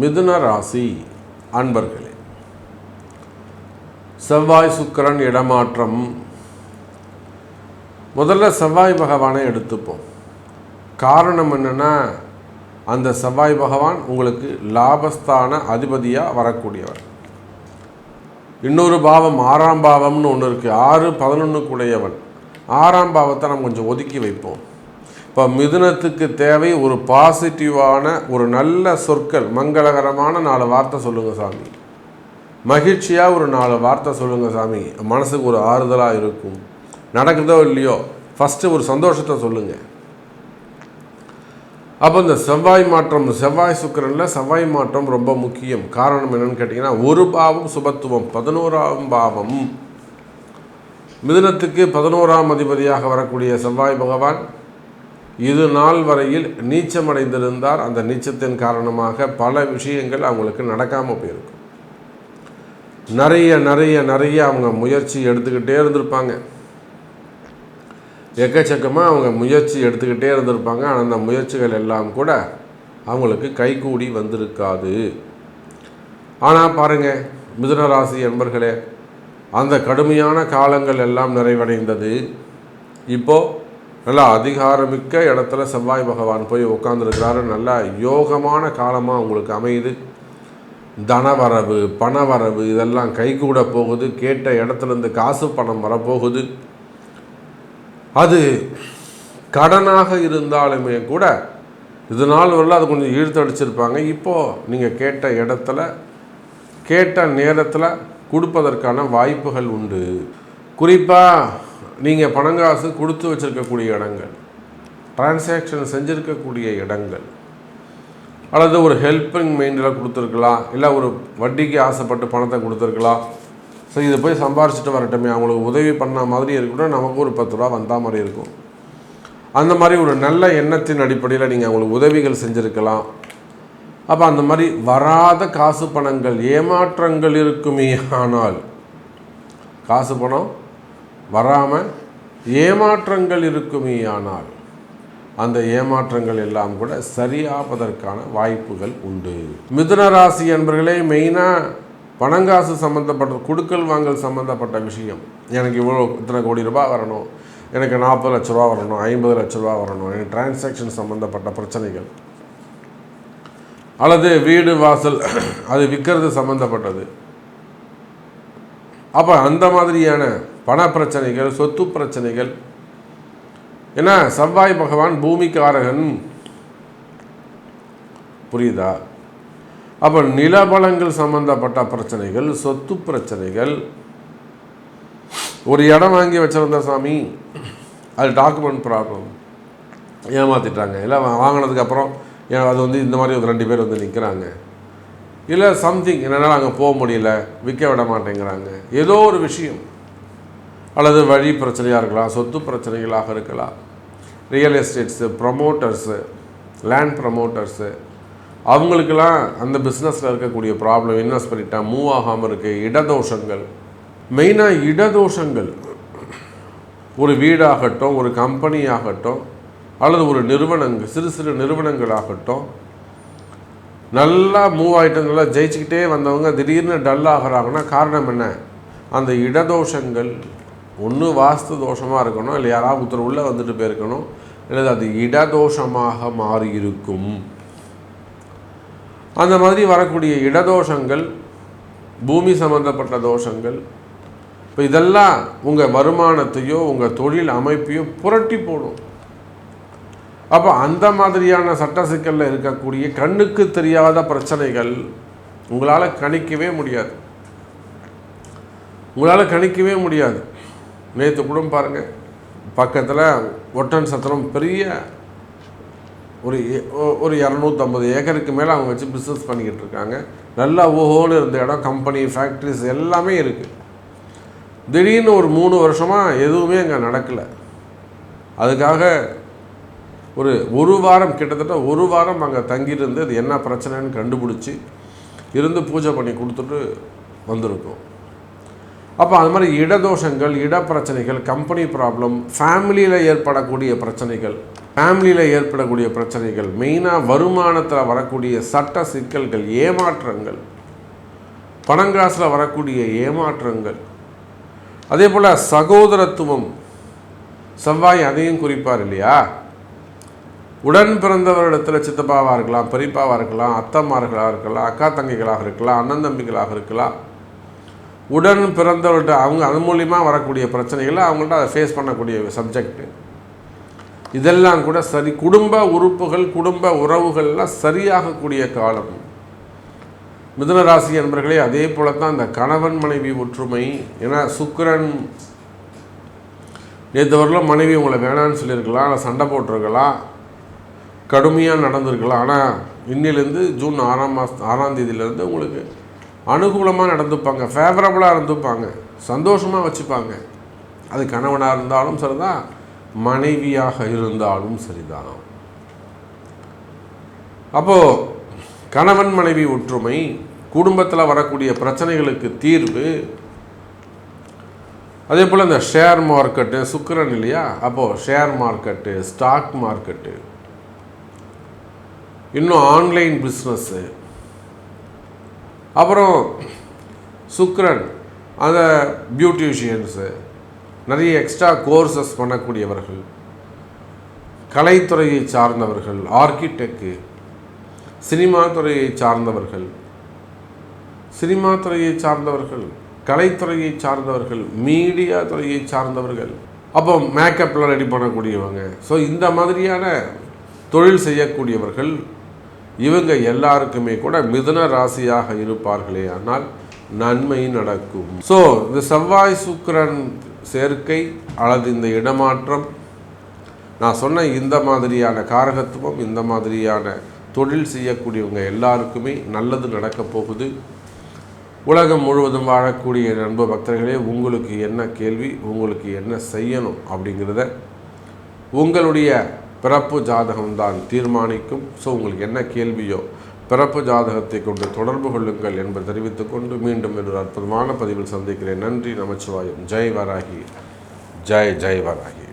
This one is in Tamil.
மிதுன ராசி அன்பர்களே செவ்வாய் சுக்கரன் இடமாற்றம். முதல்ல செவ்வாய் பகவானை எடுத்துப்போம். காரணம் என்னென்னா அந்த செவ்வாய் பகவான் உங்களுக்கு லாபஸ்தான அதிபதியாக வரக்கூடியவர். இன்னொரு பாவம் ஆறாம் பாவம்னு ஒன்று இருக்குது ஆறு பதினொன்றுக்குடையவன் ஆறாம் பாவத்தை நம்ம கொஞ்சம் ஒதுக்கி வைப்போம். இப்போ மிதுனத்துக்கு தேவை ஒரு பாசிட்டிவான ஒரு நல்ல சொற்கள். மங்களகரமான நாலு வார்த்தை சொல்லுங்கள் சாமி. மகிழ்ச்சியாக ஒரு நாலு வார்த்தை சொல்லுங்கள் சாமி. மனசுக்கு ஒரு ஆறுதலாக இருக்கும். நடக்குதோ இல்லையோ ஃபஸ்ட்டு ஒரு சந்தோஷத்தை சொல்லுங்கள் அப்போ இந்த செவ்வாய் மாற்றம் செவ்வாய் சுக்கிரனில் செவ்வாய் மாற்றம் ரொம்ப முக்கியம். காரணம் என்னன்னு கேட்டிங்கன்னா ஒரு பாவம் சுபத்துவம் பதினோராம் பாவம். மிதுனத்துக்கு பதினோராம் அதிபதியாக வரக்கூடிய செவ்வாய் பகவான் இது நாள் வரையில் நீச்சமடைந்திருந்தார். அந்த நீச்சத்தின் காரணமாக பல விஷயங்கள் அவங்களுக்கு நடக்காமல் போயிருக்கும் நிறைய நிறைய நிறைய அவங்க முயற்சி எடுத்துக்கிட்டே இருந்திருப்பாங்க. எக்கச்சக்கமாக அவங்க முயற்சி எடுத்துக்கிட்டே இருந்திருப்பாங்க. ஆனால் அந்த முயற்சிகள் எல்லாம் கூட அவங்களுக்கு கைகூடி வந்திருக்காது. ஆனால் பாருங்கள் மிதுனராசி என்பர்களே அந்த கடுமையான காலங்கள் எல்லாம் நிறைவடைந்தது. இப்போது நல்லா அதிகாரமிக்க இடத்துல செவ்வாய் பகவான் போய் உட்காந்துருக்கிறாரு நல்லா யோகமான காலமாக உங்களுக்கு அமையுது. தனவரவு பணவரவு இதெல்லாம் கைகூட போகுது. கேட்ட இடத்துலேருந்து காசு பணம் வரப்போகுது. அது கடனாக இருந்தாலுமே கூட இது நாள் வரல அது கொஞ்சம் இழுத்தடிச்சிருப்பாங்க. இப்போது நீங்கள் கேட்ட இடத்துல கேட்ட நேரத்தில் கொடுப்பதற்கான வாய்ப்புகள் உண்டு. குறிப்பாக நீங்கள் பணங்காசு கொடுத்து வச்சுருக்கக்கூடிய இடங்கள் டிரான்சாக்ஷன் செஞ்சுருக்கக்கூடிய இடங்கள் அல்லது ஒரு ஹெல்பிங் மைண்டில் கொடுத்துருக்கலாம் இல்லை ஒரு வட்டிக்கு ஆசைப்பட்டு பணத்தை கொடுத்துருக்கலாம். ஸோ இதை போய் சம்பாரிச்சிட்டு வரட்டுமே. அவங்களுக்கு உதவி பண்ண மாதிரி இருக்கணும் நமக்கு ஒரு பத்து ரூபா வந்தால் மாதிரி இருக்கும். அந்த மாதிரி ஒரு நல்ல எண்ணத்தின் அடிப்படையில் நீங்கள் அவங்களுக்கு உதவிகள் செஞ்சுருக்கலாம். அப்போ அந்த மாதிரி வராத காசு பணங்கள் ஏமாற்றங்கள் இருக்குமே. ஆனால் காசு பணம் வராமல் ஏமாற்றங்கள் இருக்குமே ஆனால் அந்த ஏமாற்றங்கள் எல்லாம் கூட சரியாவதற்கான வாய்ப்புகள் உண்டு. மிதுன ராசி என்பர்களே மெயினாக பணங்காசு சம்மந்தப்பட்ட கொடுக்கல் வாங்கல் சம்மந்தப்பட்ட விஷயம். எனக்கு இவ்வளோ இத்தனை கோடி ரூபாய் வரணும். எனக்கு நாற்பது லட்ச ரூபா வரணும் ஐம்பது லட்ச ரூபா வரணும். எனக்கு டிரான்சாக்ஷன் சம்மந்தப்பட்ட பிரச்சனைகள். அல்லது வீடு வாசல் அது விற்கிறது சம்மந்தப்பட்டது அப்போ அந்த மாதிரியான பண பிரச்சனைகள் சொத்து பிரச்சனைகள். ஏன்னா செவ்வாய் பகவான் பூமிக்காரகன். புரியுதா? அப்போ நிலபலங்கள் சம்பந்தப்பட்ட பிரச்சனைகள் சொத்து பிரச்சனைகள். ஒரு இடம் வாங்கி வச்சிருந்த சாமி அது டாக்குமெண்ட் ப்ராப்ளம். ஏமாத்திட்டாங்க. இல்லை வாங்கினதுக்கப்புறம் ஏன் அது வந்து இந்த மாதிரி ஒரு ரெண்டு பேர் வந்து நிற்கிறாங்க இல்லை சம்திங் என்னால் அங்கே போக முடியல விற்க விட மாட்டேங்கிறாங்க. ஏதோ ஒரு விஷயம். அல்லது வழி பிரச்சனையாக இருக்கலாம் சொத்து பிரச்சனைகளாக இருக்கலாம். Real estates promoters land promoters அவங்களுக்கெல்லாம் அந்த பிஸ்னஸில் இருக்கக்கூடிய ப்ராப்ளம் இன்வெஸ்ட் பண்ணிட்டா மூவ் ஆகாமல் இருக்குது இடதோஷங்கள். மெயினாக இடதோஷங்கள். ஒரு வீடாகட்டும் ஒரு கம்பெனி ஆகட்டும் அல்லது ஒரு நிறுவனங்கள் சிறு சிறு நிறுவனங்களாகட்டும் நல்லா மூவ் ஆகிட்டு நல்லா ஜெயிச்சுக்கிட்டே வந்தவங்க திடீர்னு டல் ஆகிறாங்கன்னா காரணம் என்ன? அந்த இடதோஷங்கள். ஒன்று வாஸ்து தோஷமாக இருக்கணும் இல்லை யாராவது ஒருத்தர் உள்ளே வந்துட்டு போயிருக்கணும் இல்லை அது இடதோஷமாக மாறி இருக்கும் அந்த மாதிரி வரக்கூடிய இடதோஷங்கள் பூமி சம்பந்தப்பட்ட தோஷங்கள் இப்போ இதெல்லாம் உங்கள் வருமானத்தையோ உங்கள் தொழில் அமைப்பையோ புரட்டி போடும். அப்போ அந்த மாதிரியான சட்ட சிக்கலில் இருக்கக்கூடிய கண்ணுக்கு தெரியாத பிரச்சனைகள் உங்களால் கணிக்கவே முடியாது. உங்களால் கணிக்கவே முடியாது. நேற்று கூட பாருங்கள் பக்கத்தில் ஒட்டன் சத்திரம் பெரிய ஒரு ஒரு இரநூத்தம்பது ஏக்கருக்கு மேலே அவங்க வச்சு பிஸ்னஸ் பண்ணிக்கிட்டு இருக்காங்க. நல்லா ஓஹோன்னு இருந்த இடம் கம்பெனி ஃபேக்ட்ரிஸ் எல்லாமே இருக்குது திடீர்னு ஒரு மூணு வருஷமாக எதுவுமே அங்கே நடக்கலை. அதுக்காக ஒரு ஒரு வாரம் கிட்டத்தட்ட ஒரு வாரம் அங்கே தங்கியிருந்து அது என்ன பிரச்சனைன்னு கண்டுபிடிச்சி இருந்து பூஜை பண்ணி கொடுத்துட்டு வந்திருக்கோம். அப்போ அது மாதிரி இடதோஷங்கள் இட பிரச்சனைகள் கம்பெனி ப்ராப்ளம் ஃபேமிலியில் ஏற்படக்கூடிய பிரச்சனைகள் ஃபேமிலியில் ஏற்படக்கூடிய பிரச்சனைகள் மெயினாக வருமானத்தில் வரக்கூடிய சட்ட சிக்கல்கள் ஏமாற்றங்கள் பணங்காசில் வரக்கூடிய ஏமாற்றங்கள். அதே போல் சகோதரத்துவம் செவ்வாய் அதையும் குறிப்பார் இல்லையா? உடன் பிறந்தவரிடத்தில் சித்தப்பாவாக இருக்கலாம் பெரியப்பாவாக இருக்கலாம் அத்தம்மார்களாக இருக்கலாம் அக்கா தங்கைகளாக இருக்கலாம் அண்ணன் தம்பிகளாக இருக்கலாம். உடன் பிறந்தவர்கிட்ட அவங்க அது மூலிமா வரக்கூடிய பிரச்சனைகளை அவங்கள்ட்ட அதை ஃபேஸ் பண்ணக்கூடிய சப்ஜெக்ட் இதெல்லாம் கூட சரி குடும்ப உறுப்புகள் குடும்ப உறவுகள்லாம் சரியாகக்கூடிய காலம். மிதுனராசி என்பர்களே அதே போல தான் இந்த கணவன் மனைவி ஒற்றுமை. ஏன்னா சுக்கரன் நேற்று வரலாம் மனைவி உங்களை வேணான்னு சொல்லியிருக்கலாம் இல்லை சண்டை போட்டிருக்கலாம் கடுமையாக நடந்திருக்கலாம். ஆனால் இன்னிலேருந்து ஜூன் ஆறாம் மாதம் ஆறாம் தேதியிலேருந்து உங்களுக்கு அனுகூலமாக நடந்துப்பாங்க ஃபேவரபுளாக இருந்துப்பாங்க சந்தோஷமாக வச்சுப்பாங்க. அது கணவனாக இருந்தாலும் சரிதான் மனைவியாக இருந்தாலும் சரிதான். அப்போது கணவன் மனைவி ஒற்றுமை குடும்பத்தில் வரக்கூடிய பிரச்சனைகளுக்கு தீர்வு. அதே போல் இந்த ஷேர் மார்க்கெட்டு சுக்கிரன் இல்லையா? அப்போது ஷேர் மார்க்கெட்டு ஸ்டாக் மார்க்கெட்டு இன்னும் ஆன்லைன் பிஸ்னஸ்ஸு அப்புறம் சுக்ரன் அந்த பியூட்டிஷியன்ஸு நிறைய எக்ஸ்ட்ரா கோர்சஸ் பண்ணக்கூடியவர்கள் கலைத்துறையை சார்ந்தவர்கள் ஆர்கிடெக்கு சினிமா துறையை சார்ந்தவர்கள் சினிமா துறையை சார்ந்தவர்கள் கலைத்துறையை சார்ந்தவர்கள் மீடியா துறையை சார்ந்தவர்கள். அப்போ மேக்கப்லாம் ரெடி பண்ணக்கூடியவங்க. ஸோ இந்த மாதிரியான தொழில் செய்யக்கூடியவர்கள் இவங்க எல்லாருக்குமே கூட மிதுன ராசியாக இருப்பார்களே ஆனால் நன்மை நடக்கும். ஸோ இந்த செவ்வாய் சுக்கிரன் சேர்க்கை அல்லது இந்த இடமாற்றம் நான் சொன்ன இந்த மாதிரியான காரகத்துவம் இந்த மாதிரியான தொழில் செய்யக்கூடியவங்க எல்லாருக்குமே நல்லது நடக்கப் போகுது. உலகம் முழுவதும் வாழக்கூடிய நண்பு பக்தர்களே உங்களுக்கு என்ன கேள்வி உங்களுக்கு என்ன செய்யணும் அப்படிங்கிறத உங்களுடைய பிறப்பு ஜாதகம்தான் தீர்மானிக்கும். ஸோ உங்களுக்கு என்ன கேள்வியோ பிறப்பு ஜாதகத்தை கொண்டு தொடர்பு கொள்ளுங்கள் என்பதை தெரிவித்துக்கொண்டு மீண்டும் ஒரு அற்புதமான பதிவில் சந்திக்கிறேன். நன்றி நமச்சிவாயம். ஜெய் வராகி. ஜெய் ஜெய் வராகி.